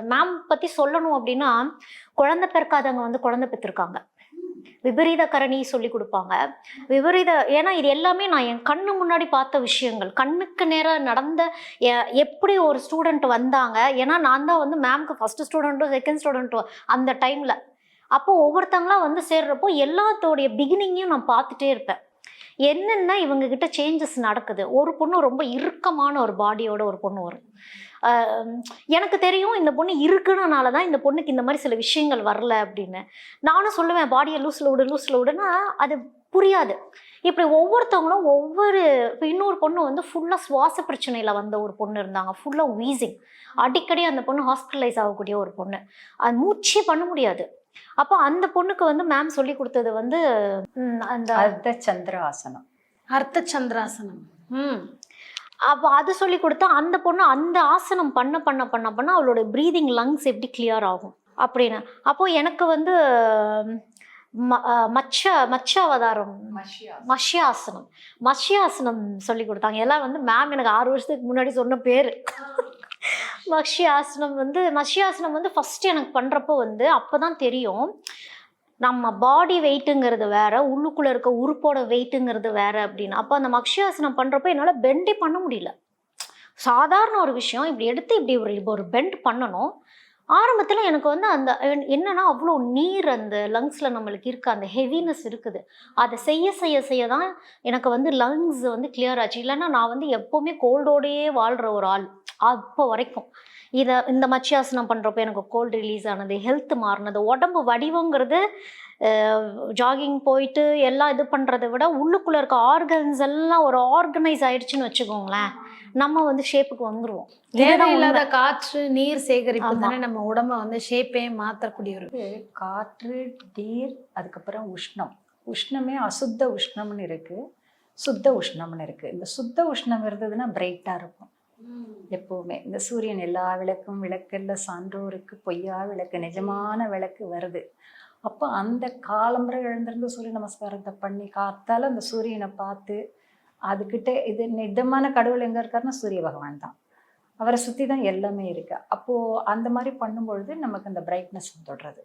Ma'am பற்றி சொல்லணும் அப்படின்னா குழந்தை பிறக்காதவங்க வந்து குழந்தை பெற்றிருக்காங்க. விபரீத கரணி சொல்லி கொடுப்பாங்க. விபரீத ஏன்னா இது எல்லாமே நான் என் கண்ணு முன்னாடி பார்த்த விஷயங்கள். கண்ணுக்கு நேராக நடந்த எ- எப்படி ஒரு ஸ்டூடெண்ட் வந்தாங்க? ஏன்னா நான் தான் வந்து மேம்க்கு ஃபர்ஸ்ட் ஸ்டூடெண்ட்டும் செகண்ட் ஸ்டூடெண்ட்டும் அந்த டைமில் அப்போ ஒவ்வொருத்தங்களா வந்து சேர்றப்போ எல்லாத்தோடைய பிகினிங்கையும் நான் பார்த்துட்டே இருப்பேன். என்னென்ன இவங்கக்கிட்ட சேஞ்சஸ் நடக்குது. ஒரு பொண்ணு ரொம்ப இறுக்கமான ஒரு பாடியோட ஒரு பொண்ணு வரும். எனக்கு தெரியும் இந்த பொண்ணு இருக்குனால தான் இந்த பொண்ணுக்கு இந்த மாதிரி சில விஷயங்கள் வரல அப்படின்னு. நானும் சொல்லுவேன் பாடியை லூஸில் விடு லூஸில் விடுனா அது புரியாது. இப்படி ஒவ்வொருத்தவங்களும் ஒவ்வொரு இப்போ இன்னொரு பொண்ணு வந்து ஃபுல்லாக சுவாச பிரச்சனையில் வந்த ஒரு பொண்ணு இருந்தாங்க. ஃபுல்லாக வீசிங் அடிக்கடி அந்த பொண்ணு ஹாஸ்பிட்டலைஸ் ஆகக்கூடிய ஒரு பொண்ணு. அது மூச்சே பண்ண முடியாது. அப்போ அந்த பொண்ணுக்கு வந்து மேம் சொல்லி கொடுத்தது வந்து ம், அந்த அர்த்த சந்திராசனம் அர்த்த சந்திராசனம் ம். அப்போ அது சொல்லி கொடுத்தா அந்த பொண்ணு அந்த ஆசனம் பண்ண பண்ண பண்ண பண்ண அவளோட ப்ரீதிங் லங்ஸ் எப்படி கிளியர் ஆகும் அப்படின்னு. அப்போ எனக்கு வந்து ம- அஹ் மச்ச மச்ச அவதாரம் மஷ்யாசனம் மஷ்யாசனம் சொல்லி கொடுத்தாங்க. எல்லாம் வந்து மேம் எனக்கு ஆறு வருஷத்துக்கு முன்னாடி சொன்ன பேர். மஷ்யாசனம் வந்து மஷ்யாசனம் வந்து ஃபர்ஸ்ட் எனக்கு பண்ணுறப்போ வந்து அப்போ தான் தெரியும். நம்ம பாடி வெயிட்டுங்கிறது வேற உள்ளுக்குள்ளே இருக்க உறுப்போட வெயிட்டுங்கிறது வேற அப்படின்னு. அப்போ அந்த மக்ஷியாசனம் பண்ணுறப்போ என்னால் பெண்டே பண்ண முடியல. சாதாரண ஒரு விஷயம் இப்படி எடுத்து இப்படி ஒரு ஒரு பெண்ட் பண்ணணும். ஆரம்பத்தில் எனக்கு வந்து அந்த என்னன்னா அவ்வளோ நீர் அந்த லங்ஸில் நம்மளுக்கு இருக்க அந்த ஹெவினஸ் இருக்குது. அதை செய்ய செய்ய செய்ய தான் எனக்கு வந்து லங்ஸ் வந்து கிளியர் ஆச்சு. இல்லைன்னா நான் வந்து எப்போவுமே கோல்டோடையே வாழ்கிற ஒரு ஆள். அப்போ வரைக்கும் இதை இந்த மச்சியாசனம் பண்ணுறப்போ எனக்கு கோல்டு ரிலீஸ் ஆனது ஹெல்த் மாறினது உடம்பு வடிவங்கிறது ஜாகிங் போயிட்டு எல்லாம் இது பண்ணுறதை விட உள்ளுக்குள்ளே இருக்க ஆர்கன்ஸ் எல்லாம் ஒரு ஆர்கனைஸ் ஆயிடுச்சுன்னு வச்சுக்கோங்களேன். நம்ம வந்து ஷேப்புக்கு தேவையில்லாத உண்மை. காற்று நீர் சேகரிப்பு. தானே நம்ம உடம்ப வந்து ஷேப்பே மாற்றக்கூடிய ஒரு காற்று நீர் அதுக்கப்புறம் உஷ்ணம். உஷ்ணமே அசுத்த உஷ்ணம்னு இருக்கு. சுத்த உஷ்ணம்னு இருக்கு. இந்த சுத்த உஷ்ணம் இருந்ததுன்னா பிரைட்டாக இருக்கும். எப்பவுமே. இந்த சூரியன் எல்லா விளக்கும் விளக்கல்ல சான்றோருக்கு பொய்யா விளக்கு நிஜமான விளக்கு வருது. அப்போ அந்த காலம்பரை எழுந்திருந்து சூரிய நமஸ்காரத்தை பண்ணி காத்தால அந்த சூரியனை பார்த்து அதுக்கிட்ட இது நிஜமான கடவுள் எங்கே இருக்காருன்னா சூரிய பகவான் தான். அவரை சுற்றி தான் எல்லாமே இருக்கு. அப்போது அந்த மாதிரி பண்ணும்பொழுது நமக்கு அந்த பிரைட்னஸ் தொடுறது